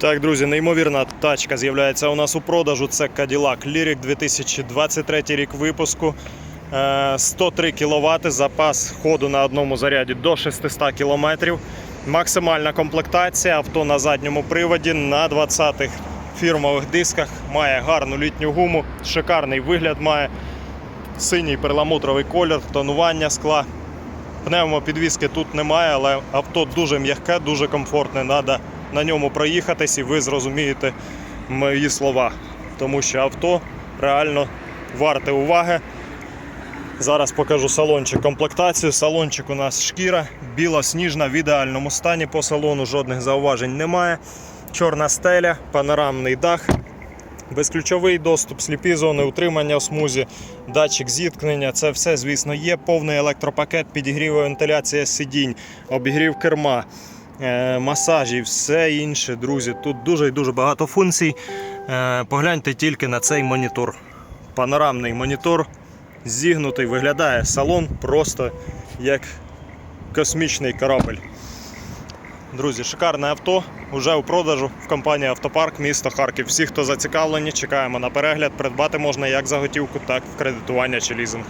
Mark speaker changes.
Speaker 1: Так, друзі, неймовірна тачка з'являється у нас у продажу. Це Cadillac Lyric 2023 рік випуску. Е, 103 кВт, запас ходу на одному заряді до 600 км. Максимальна комплектація, авто на задньому приводі на 20-х фірмових дисках. Має гарну літню гуму, шикарний вигляд має синій перламутровий колір, тонування скла. Пневмопідвіски тут немає, але авто дуже м'яке, дуже комфортне. Треба на ньому проїхатись і ви зрозумієте мої слова. Тому що авто реально варте уваги. Зараз покажу салончик комплектацію. Салончик у нас шкіра, білосніжна, в ідеальному стані по салону, жодних зауважень немає. Чорна стеля, панорамний дах, безключовий доступ, сліпі зони утримання в смузі, датчик зіткнення. Це все, звісно, є. Повний електропакет, підігрів вентиляція сидінь, обігрів керма, е, масажі, все інше, друзі. Тут дуже і дуже багато функцій. Е, Погляньте тільки на цей монітор. Панорамний монітор зігнутий, виглядає салон просто як космічний корабль. Друзі, шикарне авто вже у продажу в компанії Автопарк місто Харків. Всі, хто зацікавлені, чекаємо на перегляд. Придбати можна як за готівку, так і в кредитування чи лізинг.